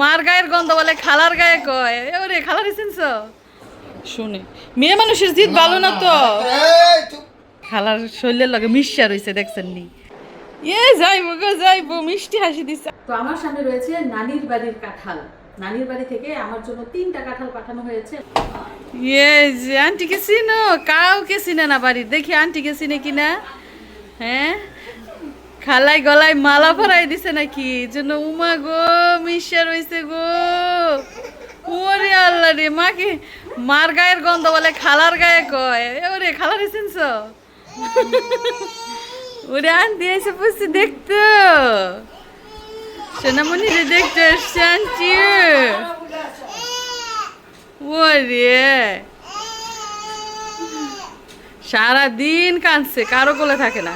মার গায়ের গন্ধ বলে খালার গায়ে কয়। ওরে খালার চিনছ শুনে। মেয়ে মানুষের জিত ভালো না তো? খালার শরীরের লগে মিশা রয়েছে দেখছেন নি এ যাইবো গো যাইবো মিষ্টি হাসি দিছে। তো আমার সামনে রয়েছে নানির বাড়ির কাঁঠাল। নানির বাড়ি থেকে আমার জন্য তিনটা কাঁঠাল পাঠানো হয়েছে। ইয়ে যে আন্টিকে চিনো? কাউকে চিনে না বাড়ির। দেখি আন্টিকে চিনে কিনা। হ্যাঁ? খালাই গলায় মালা পরাই দিছে নাকি? জন্য উমা গো মিশা রইছে গো। ওরে আল্লাহ রে মা কি মার গায়ের গন্ধ বলে খালার গায়ে কয়। ওরে খালার চিনছ? ওরে আন্টি এসে বসে দেখতো। সোনামণি রে, দেখতে এসছে আন্টি। ওরে। সারাদিন কাঁদছে, কারও কোলে থাকে না।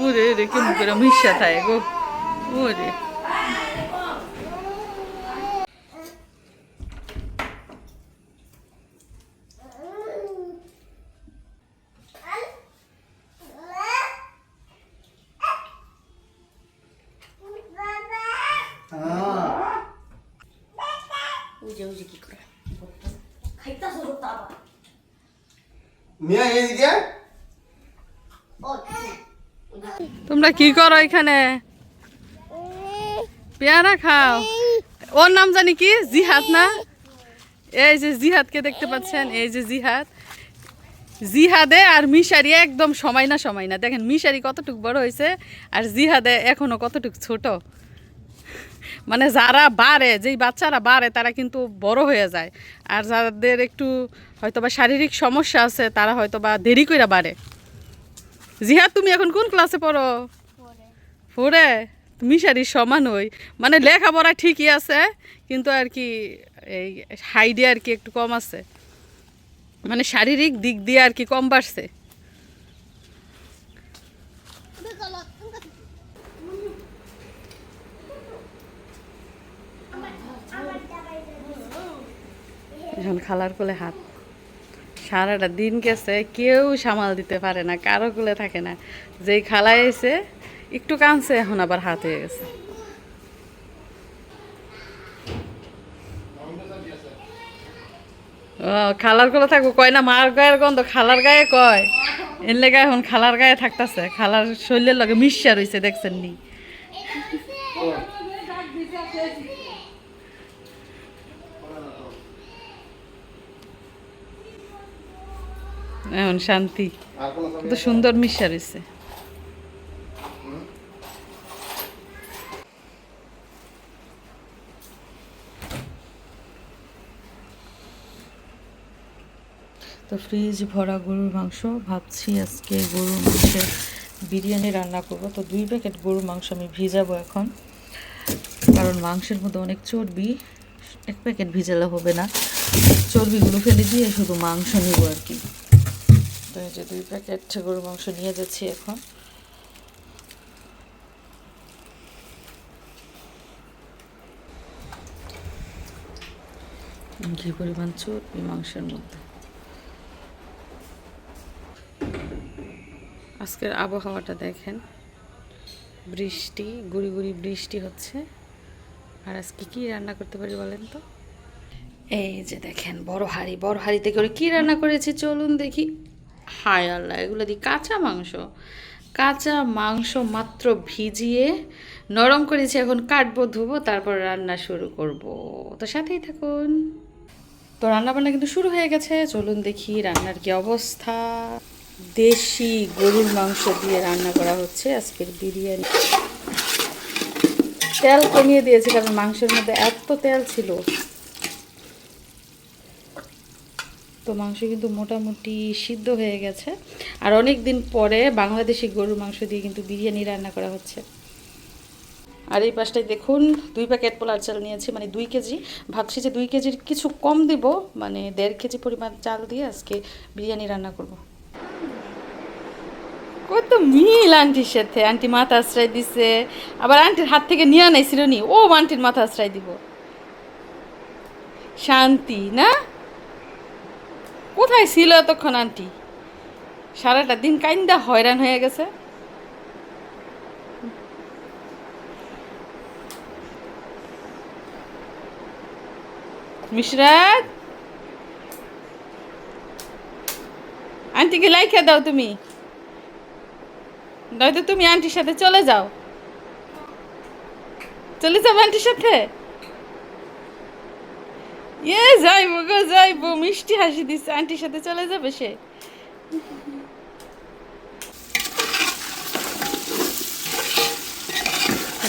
ওরে রে কেমন করে মিশা থাকে গো ওরে হ্যাঁ। উজে উজে কি করে খাইতাছ তো আবার মিয়া এদিকে ও তোমরা কি করো এখানে? পেয়ারা খাও। ওর নাম জানি কি? জিহাদ না? এই যে জিহাদকে দেখতে পাচ্ছেন, এই যে জিহাদ। জিহাদে আর মিশারি একদম সময় না সময় না। দেখেন, মিশারি কতটুকু বড় হয়েছে আর জিহাদে এখনও কতটুকু ছোট। মানে যারা বাড়ে, যেই বাচ্চারা বাড়ে, তারা কিন্তু বড় হয়ে যায়। আর যাদের একটু হয়তোবা শারীরিক সমস্যা আছে, তারা হয়তোবা দেরি করে বাড়ে। জিহাদ তুমি এখন কোন ক্লাসে পড়ো? ফোরে। মিশারির সমান হই মানে লেখাপড়া ঠিকই আছে, কিন্তু আর কি এই হাইডে আর কি একটু কম আছে। মানে শারীরিক দিক দিয়ে আর কি কম বাড়ছে। এখন খালার কোলে হাত। সারাটা দিন গেছে, কেউ সামাল দিতে পারে না, কারও কোলে থাকে না। যেই খালায় এসে একটু কাঁদছে, এখন আবার হাত হয়ে গেছে। ও, খালার কোলে থাকব কয় না, মার গায়ের গন্ধ, খালার গায়ে কয়। এর লেগে এখন খালার গায়ে থাকতেছে, খালার শরীরের লগে মিশা রয়েছে দেখছেন নি এখন শান্তি। কত সুন্দর মিশা রয়েছে। তো ফ্রিজ ভরা গরুর মাংস, ভাবছি আজকে গরুর মাংসের বিরিয়ানি রান্না করব। তো দুই প্যাকেট গরুর মাংস আমি ভিজাবো এখন। কারণ মাংসের মধ্যে অনেক চর্বি, এক প্যাকেট ভিজালে হবে না। চর্বিগুলো ফেলে দিয়ে শুধু মাংস নিব আর কি। যে দুই প্যাকেট গরুর মাংস নিয়ে যাচ্ছি এখন। ঘি পরিমাণ চর্বি মাংসের মধ্যে। আজকের আবহাওয়াটা দেখেন। বৃষ্টি, গুড়ি গুড়ি বৃষ্টি হচ্ছে। আর আজকে কি রান্না করতে পারি বলেন তো? এই যে দেখেন, বড় হাঁড়ি, বড় হাঁড়িতে করে কি রান্না করেছি চলুন দেখি। হায় আল্লাহ, এগুলো দিই কাঁচা মাংস। কাঁচা মাংস মাত্র ভিজিয়ে নরম করেছি, এখন কাটবো, ধুবো, তারপর রান্না শুরু করব। তো সাথেই থাকুন। তো রান্না বান্না কিন্তু শুরু হয়ে গেছে, চলুন দেখি রান্নার কি অবস্থা। দেশি গরুর মাংস দিয়ে রান্না করা হচ্ছে আজকের বিরিয়ানি। তেল কমিয়ে দিয়েছি, কারণ মাংসের মধ্যে এত তেল ছিল। তো মাংস কিন্তু মোটামুটি সিদ্ধ হয়ে গেছে। আর অনেক দিন পরে বাংলাদেশি গরুর মাংস দিয়ে কিন্তু বিরিয়ানি রান্না করা হচ্ছে। আর এই পাশটায় দেখুন, দুই প্যাকেট পোলার চাল নিয়েছি মানে দুই কেজি। ভাবছি যে দুই কেজির কিছু কম দিব মানে দেড় কেজি পরিমাণ চাল দিয়ে আজকে বিরিয়ানি রান্না করব। কত মিল আন্টির সাথে। আন্টি মাথা আশ্রয় দিছে। আবার আন্টির হাত থেকে নিয়ে আনাইছিল নি। ও আন্টির মাথা আশ্রয় দিব। শান্তি, না? কোথায় ছিল এতক্ষণ, আন্টি? সারাটা দিন কাইন্দা হয়রান হয়ে গেছে। মিশরাত আন্টিকে লাইখে দাও তুমি। নয়তো তুমি আন্টির সাথে চলে যাও। চলে যাব আন্টির সাথে? যাইবো মিষ্টি হাসি আন্টির সাথে চলে যাবে সে?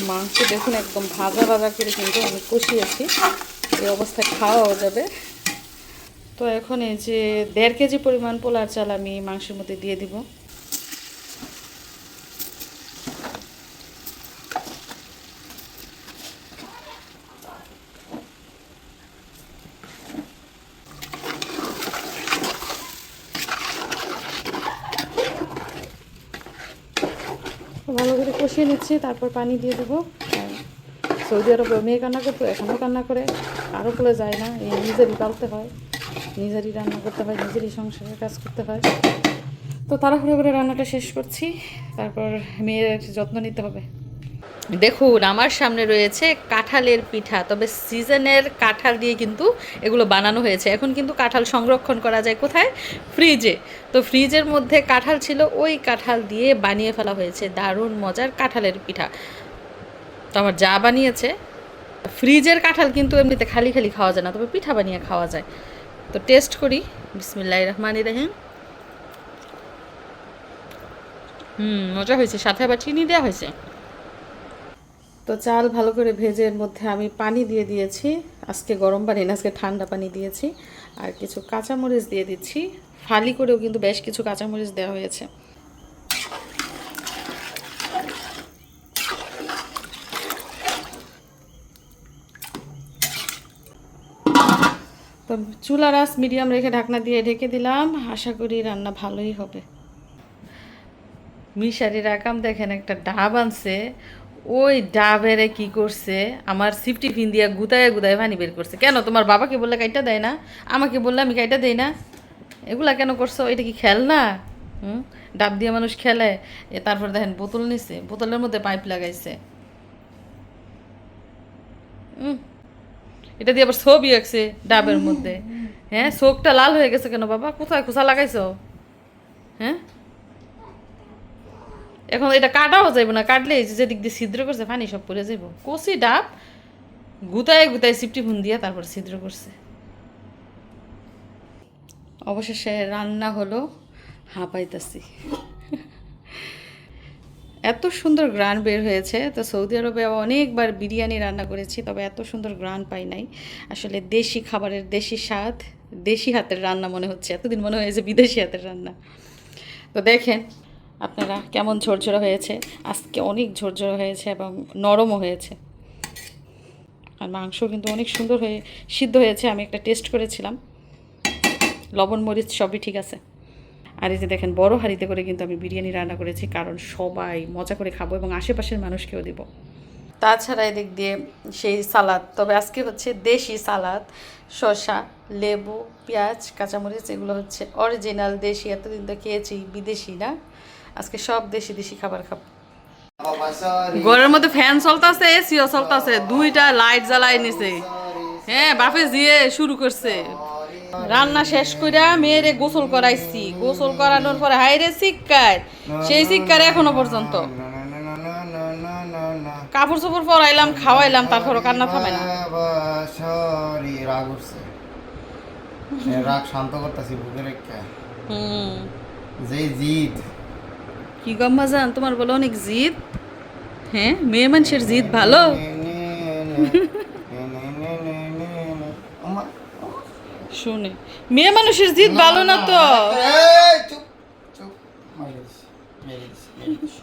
মাংস দেখুন, একদম ভাজা ভাজা করে কিন্তু আমি কষিয়েছি। এই অবস্থায় খাওয়াও যাবে। তো এখন এই যে দেড় কেজি পরিমাণ পোলার চাল আমি মাংসের মধ্যে দিয়ে দিব ভালো করে কষিয়ে তারপর পানি দিয়ে দেবো। সৌদি আরবে মেয়ে কান্না করতো এখনও কান্না করে। আরও বলে যায় না, এই নিজেরই পালতে হয়। নিজেরই রান্না করতে হয়, নিজেরই সংসারের কাজ করতে হয়। তো তাড়াহুড়ো করে রান্নাটা শেষ করছি। তারপর মেয়ের যত্ন নিতে হবে। দেখুন, আমার সামনে রয়েছে কাঁঠালের পিঠা। তবে সিজনের কাঁঠাল দিয়ে কিন্তু এগুলো বানানো হয়েছে। এখন কিন্তু কাঁঠাল সংরক্ষণ করা যায় কোথায়? ফ্রিজে। তো ফ্রিজের মধ্যে কাঁঠাল ছিল, ওই কাঁঠাল দিয়ে বানিয়ে ফেলা হয়েছে। দারুণ মজার কাঁঠালের পিঠা। তো আমার যা বানিয়েছে, ফ্রিজের কাঁঠাল কিন্তু এমনিতে খালি খালি খাওয়া যায় না, তবে পিঠা বানিয়ে খাওয়া যায়। তো টেস্ট করি। বিসমিল্লাহ রহমান রহিম। হুম, মজা হয়েছে। সাথে আবার চিনি দেওয়া হয়েছে। তো চাল ভালো করে ভেজে এর মধ্যে আমি পানি দিয়ে দিয়েছি। আজকে গরম পানি না, আজকে ঠান্ডা পানি দিয়েছি। আর কিছু কাঁচামরিচ দিয়ে দিচ্ছি। ফালি করেও কিন্তু বেশ কিছু কাঁচামরিচ দেওয়া হয়েছে। তো চুলার আঁচ মিডিয়াম রেখে ঢাকনা দিয়ে ঢেকে দিলাম। আশা করি রান্না ভালোই হবে। মিশারি রাকাম দেখেন একটা ডাব আনছে। ওই ডাবেরে কি করছে? আমার সিফটি ফিন দিয়া গুতায় গুতায় পানি বের করছে। কেন? তোমার বাবাকে বললে কাইটা দেয় না? আমাকে বললে আমি কাইটা দেই না? এগুলা কেন করছ? এটা কি খেল না? হুম? ডাব দিয়ে মানুষ খেলে। তারপর দেখেন বোতল নিছে। বোতলের মধ্যে পাইপ লাগাইছে। এটা দিয়ে আবার ছবি আঁকছে ডাবের মধ্যে। হ্যাঁ? চোখটা লাল হয়ে গেছে কেন বাবা? কোথায়? খোসা লাগাইছো? হ্যাঁ? এখন এটা কাটাও যাইব না, কাটলে এই যে যেদিক দিয়ে ছিদ্র করছে, পানি সব পড়ে যাইব। কষি ডাব, গুতায় গুতায় সিপটি ফোন দিয়ে তারপর ছিদ্র করছে। অবশেষে রান্না হলো, হাঁপাইতাছি। এত সুন্দর গ্রান বের হয়েছে, তো সৌদি আরবে অনেকবার বিরিয়ানি রান্না করেছি, তবে এত সুন্দর গ্রান পাই নাই। আসলে দেশি খাবারের দেশি স্বাদ, দেশি হাতের রান্না মনে হচ্ছে, এতদিন মনে হয়েছে বিদেশি হাতের রান্না। তো দেখেন আপনারা কেমন ঝরঝরা হয়েছে? আজকে অনেক ঝরঝরা হয়েছে এবং নরমও হয়েছে। আর মাংস কিন্তু অনেক সুন্দর হয়ে, সিদ্ধ হয়েছে, আমি একটা টেস্ট করেছিলাম। লবণ, মরিচ সবই ঠিক আছে। আর এই যে দেখেন, বড় হাঁড়িতে করে কিন্তু আমি বিরিয়ানি রান্না করেছি, কারণ সবাই মজা করে খাব এবং আশেপাশের মানুষকেও দিব। তাছাড়া এদিক দিয়ে সেই সালাদ, তবে আজকে হচ্ছে দেশি সালাদ, শসা, লেবু, পেঁয়াজ, কাঁচামরিচ, এগুলো হচ্ছে অরিজিনাল দেশি, এতদিন তো খেয়েছি, বিদেশি না? আজকে সব দেশি দেশি খাবার খাব। ঘরের মধ্যে ফ্যান চলতেছে এসিও চলতেছে দুইটা লাইট জ্বালাই নিছে। হ্যাঁ বাপে দিয়ে শুরু করছে। রান্না শেষ কইরা মেয়েরে গোসল করাইছি। গোসল করানোর পরে হাইরে শিক্ষায়। সেই শিক্ষার এখনও পর্যন্ত। কাপড় চোপড় পরাইলাম খাওয়াইলাম তারপর কান্না থামে না। হ্যাঁ, রাগ শান্ত করতেছি বুকের একটা। হুম। যে জিত কি গম্মা জান তোমার বলো অনেক জিদ। হ্যাঁ মেয়ে মানুষের জিদ ভালো? শুনে। মেয়ে মানুষের জিদ ভালো না তো? এই, চুপ চুপ। মেরে দিছি,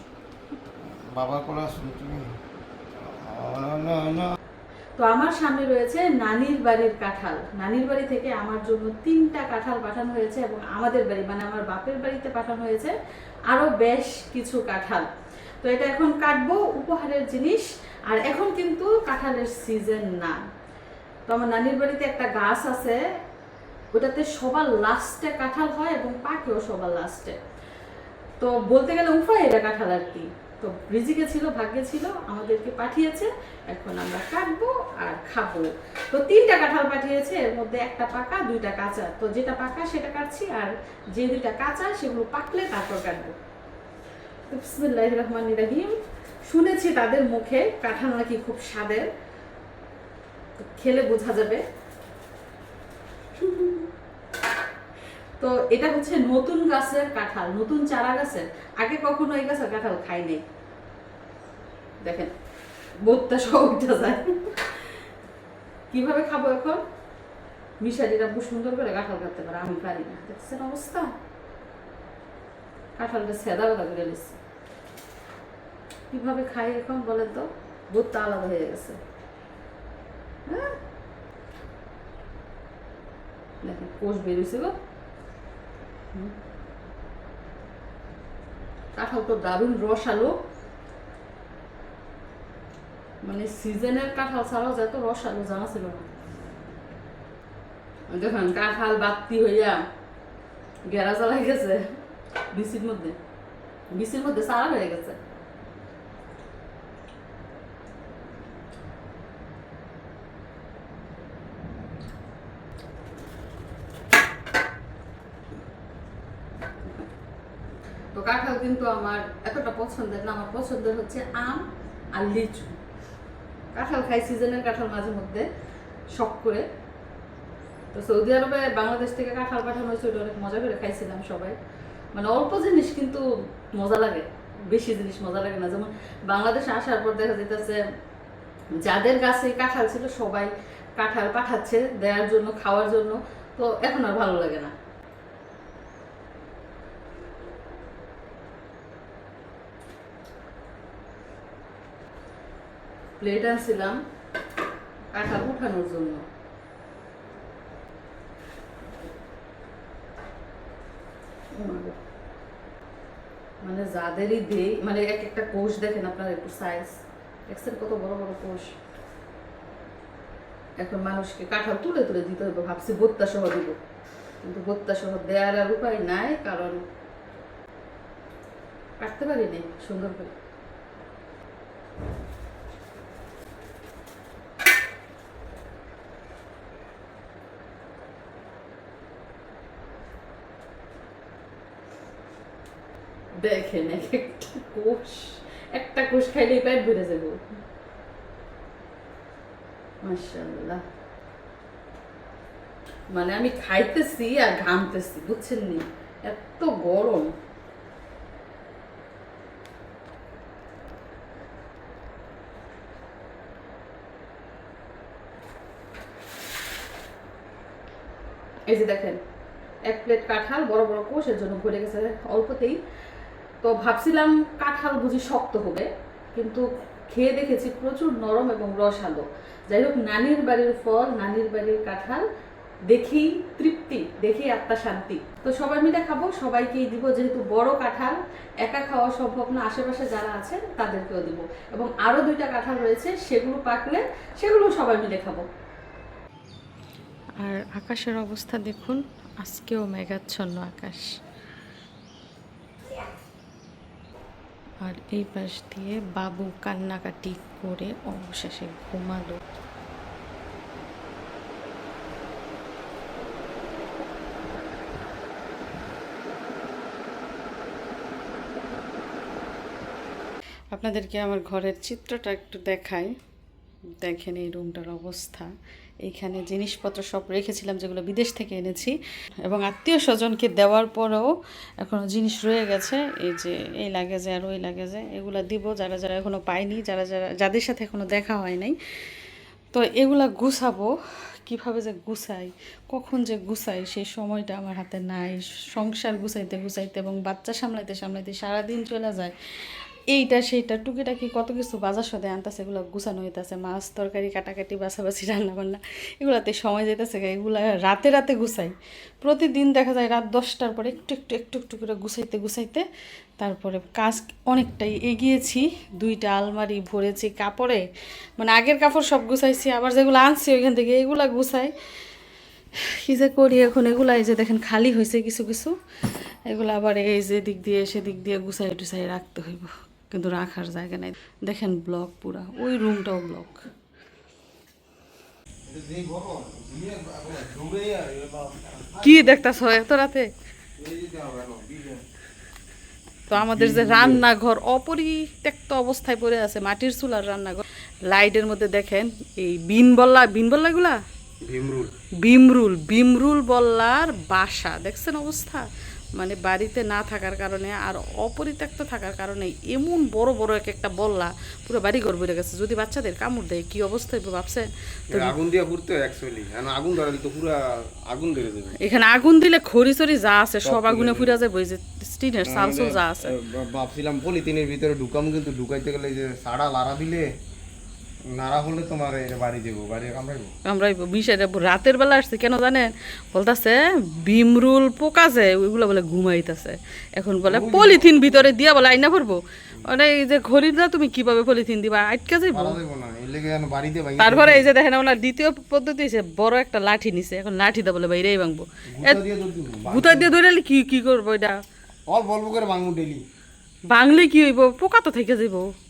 তো আমার সামনে রয়েছে নানির বাড়ির কাঁঠাল। নানির বাড়ি থেকে আমার জন্য তিনটা কাঁঠাল পাঠানো হয়েছে এবং আমাদের বাড়ি মানে আমার বাপের বাড়িতে পাঠানো হয়েছে আরও বেশ কিছু কাঁঠাল। তো এটা এখন কাটবো, উপহারের জিনিস। আর এখন কিন্তু কাঁঠালের সিজন না। তো আমার নানির বাড়িতে একটা গাছ আছে, ওটাতে সবার লাস্টে কাঁঠাল হয় এবং পাকেও সবার লাস্টে। তো বলতে গেলে উপায় এটা কাঁঠাল আর কি। তো রিজিকে ছিল, ভাগ্যে ছিল, আমাদেরকে পাঠিয়েছে, এখন আমরা কাটবো আর খাব। তো তিনটা কাঁঠাল পাঠিয়েছে, এর মধ্যে একটা পাকা, দুইটা কাঁচা। তো যেটা পাকা সেটা কাটছি, আর যে দুইটা কাঁচা সেগুলো পাকলে তারপর কাটবো। বিসমিল্লাহ রহমান রাহিম। শুনেছি তাদের মুখে কাঁঠাল নাকি খুব স্বাদের। খেলে বোঝা যাবে। তো এটা হচ্ছে নতুন গাছের কাঁঠাল, নতুন চারা গাছের। আগে কখনো এই গাছের কাঁঠাল খাই নাই। দেখেন, বোধটা সবটা যায়। কীভাবে খাব এখন? মিশারিরা খুব সুন্দর করে কাঁঠাল কাটতে পারে, আমি পারি না। দেখছেন অবস্থা? কাঁঠালটা সেদা বেদা করে নিচ্ছে। কীভাবে খাই এখন বলেন তো? বোধটা আলাদা হয়ে গেছে। হ্যাঁ? দেখেন, কোষ বেরিয়েছে গো হুম। কাঁঠাল তো দারুণ রসালো। মানে সিজনের কাঁঠাল ছাড়াও যত রসালো জানা ছিল না। দেখেন, কাঁঠাল বাত্তি হইয়া গেরা চালাই গেছে বিসির মধ্যে। বিসির মধ্যে সারা হয়ে গেছে। কাঁঠাল কিন্তু আমার এতটা পছন্দের না, আমার পছন্দের হচ্ছে আম আর লিচু। কাঁঠাল খাই সিজনের কাঁঠাল মাঝে মধ্যে, শখ করে। তো সৌদি আরবে বাংলাদেশ থেকে কাঁঠাল পাঠানো হয়েছে, ওটা অনেক মজা করে খাইছিলাম সবাই। মানে অল্প জিনিস কিন্তু মজা লাগে, বেশি জিনিস মজা লাগে না। যেমন বাংলাদেশে আসার পর দেখা যেতেছে যাদের গাছে কাঁঠাল ছিল সবাই কাঁঠাল পাঠাচ্ছে দেওয়ার জন্য, খাওয়ার জন্য, তো এখন আর ভালো লাগে না। প্লেট আনছিলাম কাঁঠাল উঠানোর জন্য। মানে যাদেরই দেই মানে এক একটা কোষ দেখেন আপনার একটু সাইজ দেখছেন কত বড় বড় কোষ এখন মানুষকে কাঁঠাল তুলে তুলে দিতে হবে ভাবছি বোত্তা সহ দিব। কিন্তু বোত্তা সহ দেওয়ার আর উপায় নাই, কারণ কাটতে পারিনি সুন্দর করে। দেখেন এক একটা কোষ একটা কোষ খাইলেই পেট ভরে যাব। মানে আমি খাইতেছি আর ঘামতেছি, বুঝছেন নি? এত গরম। এই যে দেখেন, এক প্লেট কাঁঠাল, বড় বড় কোষের জন্য ভরে গেছে। অল্পতেই তো ভাবছিলাম কাঁঠাল বুঝি শক্ত হবে, কিন্তু খেয়ে দেখেছি প্রচুর নরম এবং রসালো। যাই হোক, নানির বাড়ির ফল, নানির বাড়ির কাঁঠাল, দেখি তৃপ্তি, দেখি আত্মা শান্তি। তো সবাই মিলে খাব, সবাইকেই দিব, যেহেতু বড় কাঁঠাল, একা খাওয়া সম্ভব না, আশেপাশে যারা আছেন তাদেরকেও দিব। এবং আরও দুইটা কাঁঠাল রয়েছে, সেগুলো পাকলে সেগুলো সবাই মিলে খাব। আর আকাশের অবস্থা দেখুন, আজকেও মেঘাচ্ছন্ন আকাশ। আর এই পাশ দিয়ে বাবু কান্নাকাটি করে অবশেষে ঘুমালো। আপনাদেরকে আমার ঘরের চিত্রটা একটু দেখাই। দেখেন এই রুমটার অবস্থা। এইখানে জিনিসপত্র সব রেখেছিলাম যেগুলো বিদেশ থেকে এনেছি। এবং আত্মীয় স্বজনকে দেওয়ার পরেও এখনও জিনিস রয়ে গেছে। এই যে, এই লাগেজে আর ওই লাগেজে এগুলো দিব, যারা যারা এখনও পাইনি যারা যারা, যাদের সাথে এখনও দেখা হয় নাই। তো এগুলা গুছাবো। কীভাবে যে গুছাই, কখন যে গুছাই, সেই সময়টা আমার হাতে নাই। সংসার গুছাইতে গুছাইতে এবং বাচ্চা সামলাইতে সামলাইতে সারাদিন চলে যায়। এইটা, সেইটা, টুকিটাকি কত কিছু বাজার সদে আনতেছে, এগুলো গুছানো হইতেছে, মাছ, তরকারি, কাটাকাটি, বাছাবাছি রান্না বান্না এগুলাতে সময় যেতেছে এগুলা রাতে রাতে গুছাই। প্রতিদিন দেখা যায় রাত দশটার পরে একটু একটু একটু একটু করে গুছাইতে গুছাইতে তারপরে কাজ অনেকটাই এগিয়েছি। দুইটা আলমারি ভরেছি, কাপড়ে মানে আগের কাপড় সব গুছাইছি, আবার যেগুলো আনছি ওইখান থেকে এগুলা গুছাই। কী যে করি এখন, এগুলা এই যে দেখেন খালি হয়েছে কিছু কিছু, এগুলো আবার এই যে দিক দিয়ে সে দিক দিয়ে গুছাই টুছাই রাখতে হইব। কিন্তু রাখার জায়গা নেই। দেখেন ব্লক পুরা। ওই রুমটাও ব্লক কি দেখতাছ এত রাতে? তো আমাদের যে রান্নাঘর অপরিত্যক্ত অবস্থায় পড়ে আছে মাটির চুলার রান্নাঘর। লাইটের মধ্যে দেখেন এই বিন বল্লা বিন বল্লাগুলা? ভীমরুল। বিমরুল বিমরুল বল্লার বাসা। দেখছেন অবস্থা? মানে বাড়িতে না থাকার কারণে আর অপরিত্যক্ত থাকার কারণে এমন বড় বড় এক একটা বল্লা পুরো বাড়ি ঘর বেড়ে গেছে। যদি বাচ্চাদের কামড় দেয় কি অবস্থা হইবে ভাবছেন? আগুন দিয়ে পুরতে অ্যাকচুয়ালি আগুন ধরা তো পুরো আগুন ধরে দেবে। এখানে আগুন দিলে খড়ি চড়ি যা আছে সব আগুনে ফুরা যাবে ওই যে স্টিনের সালসুল যা আছে। ভাবছিলাম পলিথিনের ভিতরে ঢুকাম কিন্তু ঢুকাইতে গেলে যে সাড়া লাড়া দিলে নাড়া হলে তোমার বাড়ি দেবো বাড়ি কামড়াইবো? আমরা বিষয়টা রাতের বেলা আসছে কেন জানেন? বলতাছে বিমরুল পোকা যে ওইগুলো বলে ঘুমাইতেছে। এখন বলে পলিথিন ভিতরে দিয়া বলে আইনা ভরবো। মানে এই যে ঘড়িটা তুমি কীভাবে পলিথিন দিবা আটকে যাইবো? তারপরে এই যে দেখেন ওনার দ্বিতীয় পদ্ধতি হচ্ছে বড় একটা লাঠি নিছে। এখন লাঠি দা বলে বাইরেই ভাঙবো। গুতা দিয়ে ধরে কি কি করব এটা? অল্প অল্প করে ভাঙবো ডেলি ভাঙলে কি হইব? পোকা তো থেকে যাইবো। যাব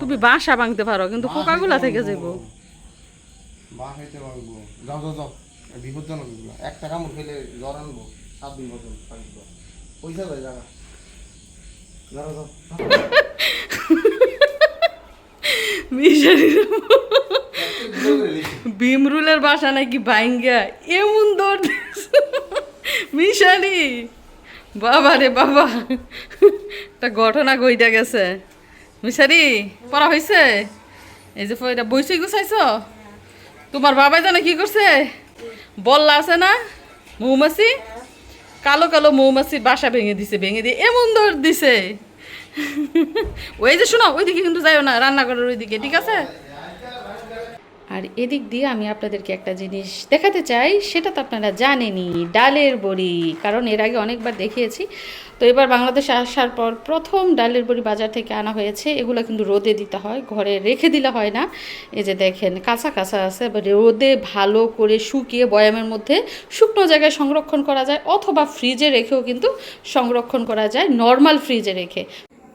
তুমি বাসা ভাঙতে পারো কিন্তু পোকাগুলা থেকে যাইবো বাস ভাঙবো। যাও যাও যাও। বিপজ্জনক একটা কামড় খেলে জ্বর আনব সাত দিন বছর থাকব। পয়সা দেয় জায়গা যাও যাও মিশারিরগুলো করে লিখি। ভীমরুলের বাসা নাকি বাইঙ্গা এমন দৌড়। মিশালি বাবা রে বাবা। একটা ঘটনা কইটা গেছে। মিশারি পড়া হয়েছে এই যে এটা বইসই গুছাইছ? তোমার বাবাই জানে কি করছে? বললা আছে না? মৌমাছি? কালো কালো মৌমাছির বাসা ভেঙে দিছে, ভেঙে দিয়ে এমন ধর দিছে। ওই যে শোনো, ওইদিকে কিন্তু যাইও না, রান্নাঘরের ওইদিকে, ঠিক আছে? আর এদিক দিয়ে আমি আপনাদেরকে একটা জিনিস দেখাতে চাই, সেটা তো আপনারা জানেনই, ডালের বড়ি। কারণ এর আগে অনেকবার দেখিয়েছি। তো এবার বাংলাদেশে আসার পর প্রথম ডালের বড়ি বাজার থেকে আনা হয়েছে। এগুলো কিন্তু রোদে দিতে হয়, ঘরে রেখে দিলে হয় না। এই যে দেখেন, কাঁচা কাঁচা আছে রোদে ভালো করে শুকিয়ে বয়ামের মধ্যে শুকনো জায়গায় সংরক্ষণ করা যায়, অথবা ফ্রিজে রেখেও কিন্তু সংরক্ষণ করা যায়, নর্মাল ফ্রিজে রেখে।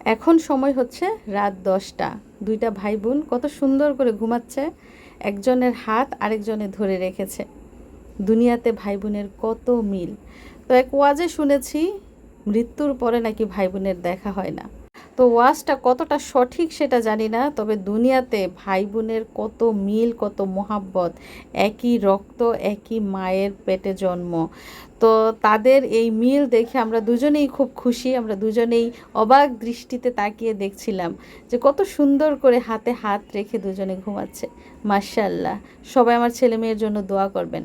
এখন সময় হচ্ছে রাত দশটা। দুইটা ভাই বোন কত সুন্দর করে ঘুমাচ্ছে। একজনের হাত আরেকজনে ধরে রেখেছে। দুনিয়াতে ভাই বোনের কত মিল। তো এক ওয়াজে শুনেছি, মৃত্যুর পরে নাকি ভাই বোনের দেখা হয় না। তো ওয়াজটা কতটা সঠিক সেটা জানি না, তবে দুনিয়াতে ভাই বোনের কত মিল, কত মোহাব্বত, একই রক্ত, একই মায়ের পেটে জন্ম। তো তাদের এই মিল দেখে আমরা দুজনেই খুব খুশি, আমরা দুজনেই অবাক দৃষ্টিতে তাকিয়ে দেখছিলাম যে কত সুন্দর করে হাতে হাত রেখে দুজনে ঘুমাচ্ছে। মার্শাল্লাহ সবাই আমার ছেলে মেয়ের জন্য দোয়া করবেন।